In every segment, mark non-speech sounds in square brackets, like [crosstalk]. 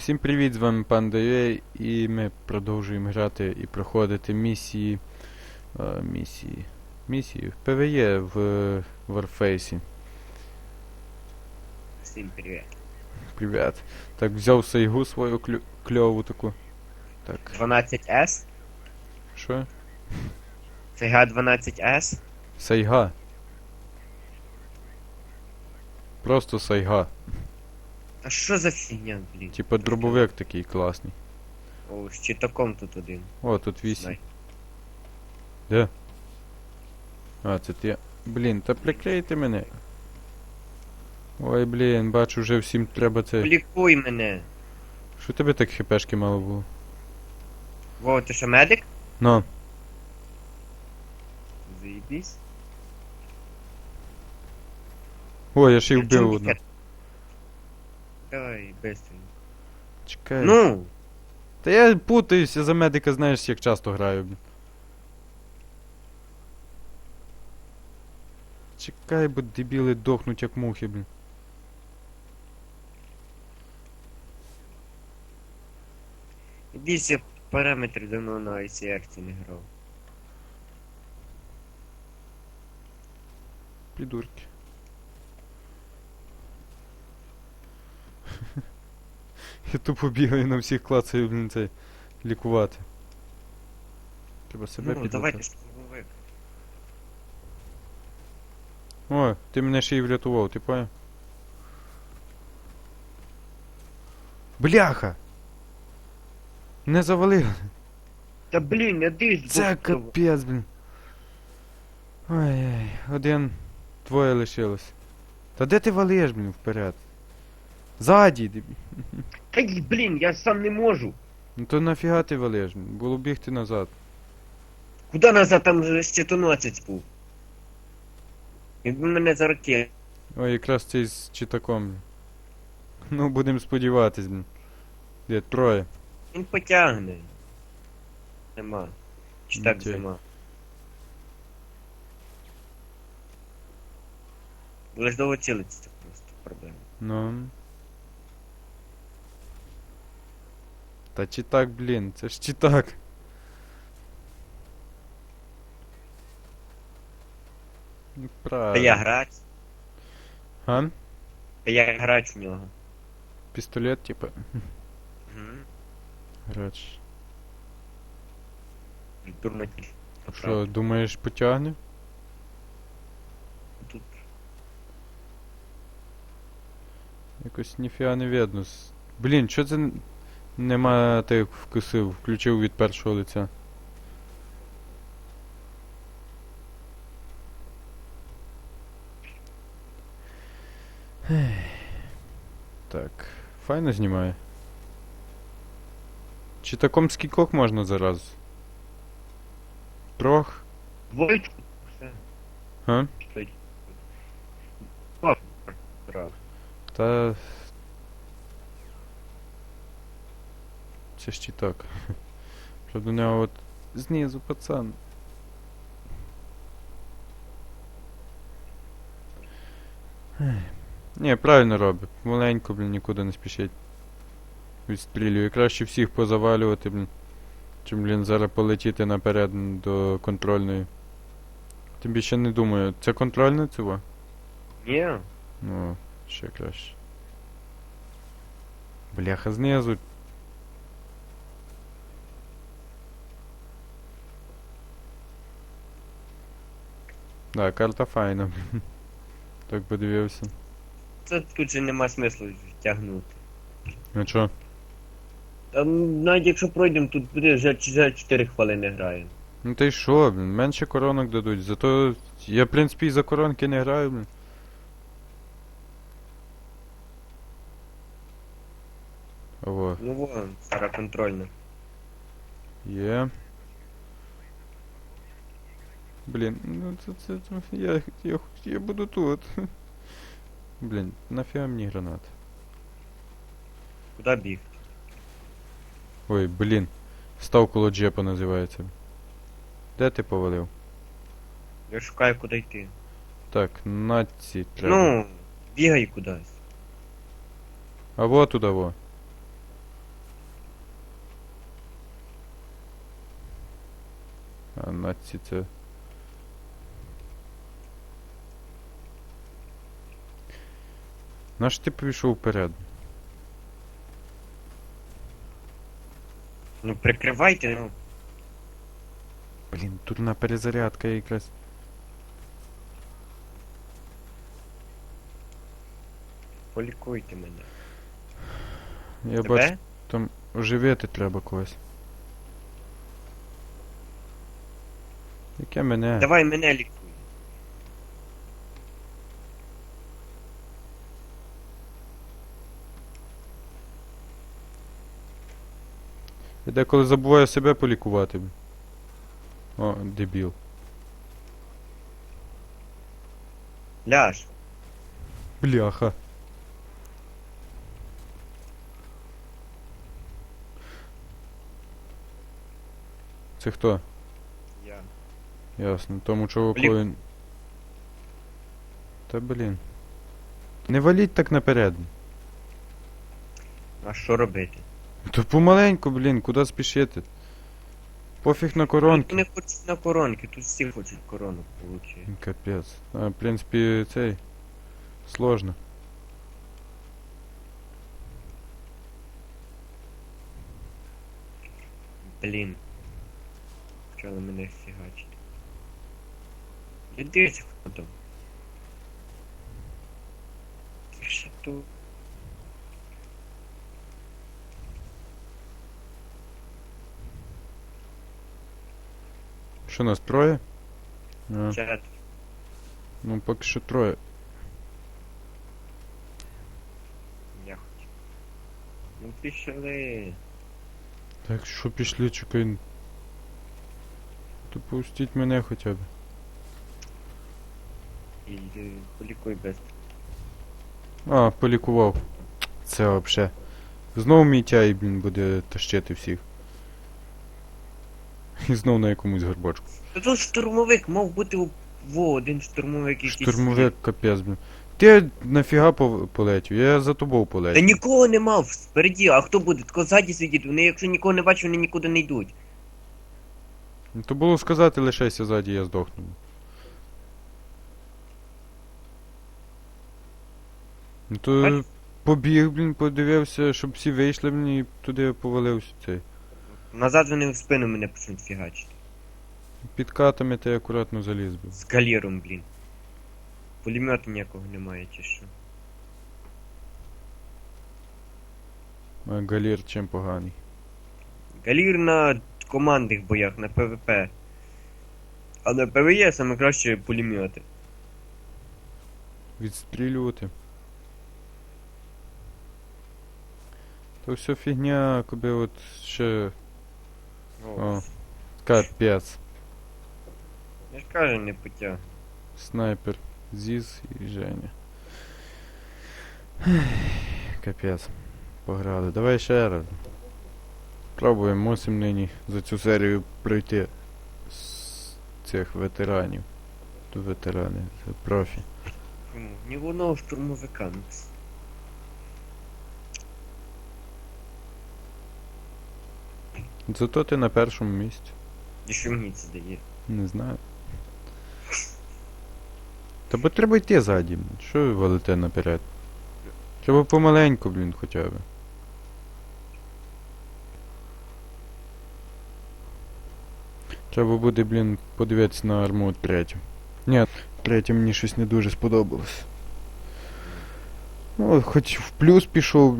Всім привіт, з вами пан Дайвей, і ми продовжуємо грати і проходити місії. е, місії. Місії в ПВЕ в Warface. Всім привіт. Привіт. Так, взяв сайгу свою клю- кльову таку. Так, 12S? що? Сега 12S? Сайга. Просто сайга. А що за фігня, блін? Типа дробовик такий класний. О, з читаком тут один. О, тут 8. Знай. Де? А, це ти. Блін, та прикрийте мене. Ой, блін, бачу, вже всім треба це. Полікуй мене. Що тебе так хпшки мало було? Во, ти що медик? Ну, Заїбісь. о, я ще й вбив одну. Давай, быстро. Чекай. Ну, Та я путаюся за медика, знаєш, як часто граю. Чекай, бо дебіли дохнуть як мухи, блін. більше параметри давно на ICR не грав. Придурки. Я тупо бігаю на всіх клацаю, блін, цей лікувати. Треба себе Ну, давайте штурмовик. О, ти мене ще й врятував, ти поняв? Бляха! Не завалили. Та блін, я дивись, Це капець, блін. Ой-ой, один, двоє лишилось. Та де ти валиш, блін, вперед? Ззаді, дебі. Та й, блін, я сам не можу. Ну то нафіга ти валиш? Було бігти назад. Куда назад там же ще 12 був? Якби мене за ракет. Ой, якраз цей з читаком. Ну, будемо сподіватись, блін. Де троє. Він потягне. Нема. Чи так нема. Будеш довго цілитися, просто проблема. Ну. Та читак, блін, це ж читак. Ну, Та я правильно. грач. А? Та я грач в нього. Пістолет, типа. Угу. Грач. Дурно тільки. Що, думаєш, потягне? Тут Якось ніфіга не видно. С- Блін, що це н- нема тих вкусив, включив від першого лиця. Так, файно знімає. Чи таком скількох можна зараз? Трох? двоєчку. Все. А? Та. Це ж читак. Що до нього от знизу пацан. Ні, правильно робить. Маленько, блін, нікуди не спішить. Відстрілює. Краще всіх позавалювати, блін. Чим, блін, зараз полетіти наперед до контрольної. Тим більше не думаю. Це контрольна цього? Ні. Ну, ще краще. Бляха знизу. Да, карта файна. Так подивився. Це тут же нема смислу тягнути. Ну чо? Та навіть якщо пройдемо, тут буде вже, вже 4 хвилини граємо. Ну й що, блін, менше коронок дадуть. Зато я, в принципі, і за коронки не граю, блін. Ого, Ну вон, зараз контрольна. є. Блин, ну це це, я, я я, буду тут. [laughs] Блин, нафига мне гранат. Куда бег? Ой, блин. Став коло джепа називається. Де ти повалив? Я шукаю куди йти. Так, на ці треба. Ну, бігай кудись. А во туди во. А на ці це. Наш ти пішов вперед? Ну прикривайте, ну. Блін, турна перезарядка якраз. Полікуйте мене. Я бачу, Тебе? там оживити треба когось. Яке мене? Давай мене лікуй. Я деколи забуваю себе полікувати. О, дебіл. Ляж. Бляха. Це хто? Я. Ясно. Тому чуваку Блін. він. Та блін. Не валіть так наперед. А що робити? То помаленьку, блін, куди спішити? Пофіг на коронки. Вони хочуть на коронки, тут всі хочуть корону получити. Капець. А, в принципі, цей. Сложно. Блін. Почали мене фігачити. Я дивіться, хто там. Ти ще тут. Що нас троє? А, Чат. ну поки що троє. Я хочу. Ну пішли. Так що пішли, чекай. То пустіть мене хоча б. І полікуй без. А, полікував. Це вообще. Знову мій тяй, блін, буде тащити всіх. І знов на якомусь горбочку. Та тут штурмовик мав бути у- во один штурмовик якийсь. Штурмовик капець, блін. Ти нафіга пов- полетів? Я за тобою Та полетів. нікого не мав спереді, а хто буде? Тако ззаді сидіти. Вони якщо нікого не бачать, вони нікуди не йдуть. Ну, То було сказати, лишайся ззаді, я здохну. Ну то Бач- побіг, блін, подивився, щоб всі вийшли, блін, і туди повалився цей. Назад вони в спину мене почнуть фігачити. Під катами ти акуратно заліз, блін. З каліром, блін. Пулемету ніякого немає, чи що. А галір чим поганий. Галір на командних боях, на ПВП. А на ПВЕ саме краще пулемети. Відстрілювати. То все фігня, коби от ще О. капець. Я ж кажу, не путя. Снайпер, Зіз і Женя. Капець. Пограли. Давай ще раз. Пробуємо, мусимо нині за цю серію пройти з цих ветеранів. То ветерани, профі. Ні в одного штурмовика. ну, пс. Зато ти на першому місці. І що мені це дає? Не знаю. Та бо треба йти ззаді, блін. Що ви валите наперед? Треба помаленьку, блін, хоча б. Треба буде, блін, подивитися на арму третю. Ні, третя мені щось не дуже сподобалось. Ну, хоч в плюс пішов.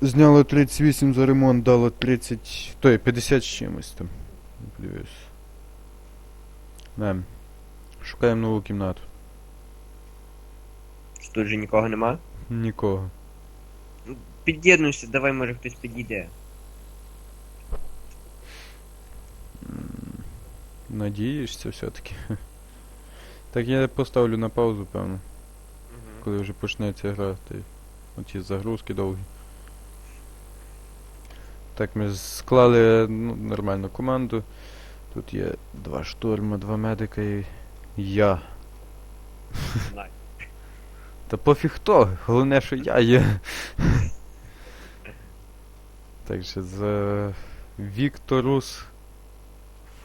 Зняло 38 за ремонт, дало 30. Той, 50 з чимось там. Подивись. Мем. Шукаємо нову кімнату. Що тут же нікого нема? Нікого. Під'єднуйся, давай може хтось підійде. Надієшся все-таки. [laughs] Так я поставлю на паузу, певно, коли вже почнеться гра, ти оті загрузки довгі. Так, ми склали ну, нормальну команду. Тут є два штурма, два медика і я. Знаю. Та пофіг хто, головне, що я є. Так що за Вікторус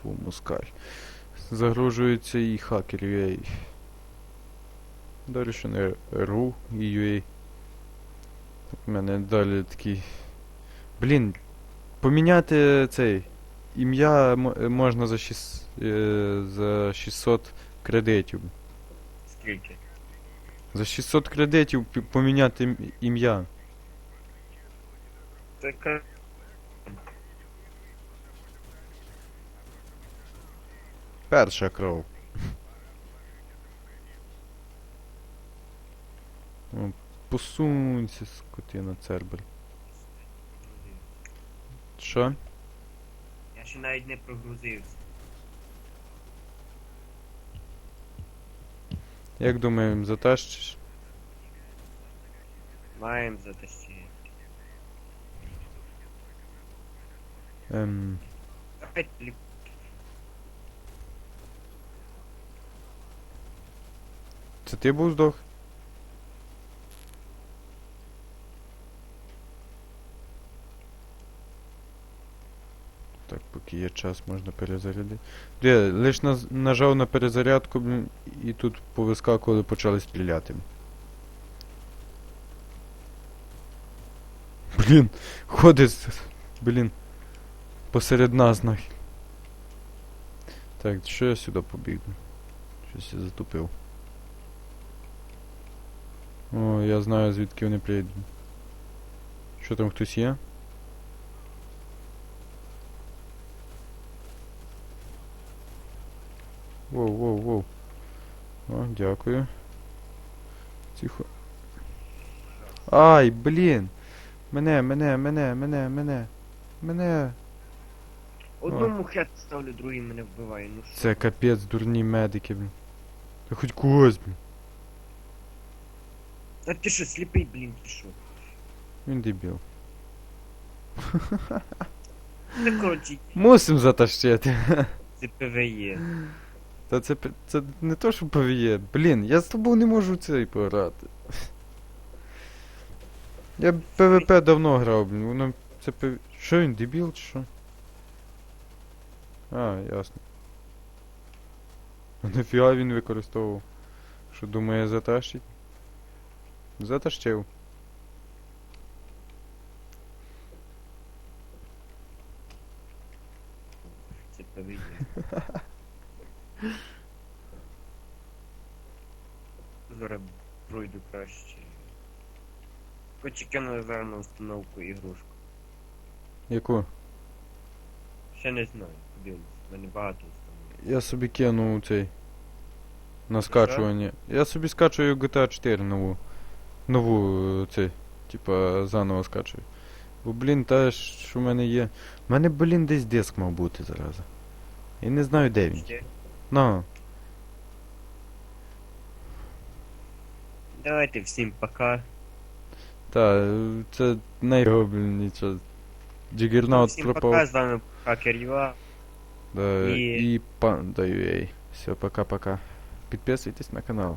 Фу, мускаль. Загрожується і хакер UA. Далі ще не RU і UA. У мене далі такий. Блін, поміняти цей. Ім'я м- можна за, 6, е, за 600 кредитів. Скільки? За 600 кредитів поміняти ім- ім'я. Така. Перша кров. Посунься, скотина цербель. Що? Я ще навіть не прогрузився. Як думаємо, затащиш? Маємо затащити. Ем, Опять це ти був здох? Так, поки є час, можна перезарядити. Де, лиш наз- нажав на перезарядку, і тут повискакували, почали стріляти. Блін, ходить, блін, посеред нас нахер. Так, що я сюди побігну? Щось я затупив. О, я знаю звідки вони приїдуть. Що там хтось є? Воу, воу, воу. О, дякую. Тихо. Ай, блін! Мене, мене, мене, мене, мене. Мене. Одному хет ставлю, другий мене вбиває. Ну що? Це капець, дурні медики, блін. Та хоч когось, блін. А ти що, сліпий, блін, ти що? Він дебіл. Це коротше, Мусим затащити. це ПВЄ. Та це, це не то, що повіє. Блін, я з тобою не можу цей пограти. Я ПВП давно грав, блін. Воно це пв... Що він, дебіл чи що? А, ясно. А [laughs] нафіга він використовував? Що думає затащить? Затащив. Це ПВЄ. [laughs] Зараз пройду краще. Хоч кинули зараз на установку ігрушку. Яку? Ще не знаю, подивимось. В мене багато установок. Я собі кинув цей. На скачування. Я собі скачую GTA 4 нову. Нову е, цей. Типа заново скачую. Бо, блін, та що в мене є. У мене, блін, десь диск мав бути зараз. І не знаю, де він. Ще? На. Давайте всім пока. Та, е, це не його, блін, нічого. Джигернаут всім пропав. пока, з вами Хакер Юа. Да, І- і панда UA. Все, пока-пока. Підписуйтесь на канал.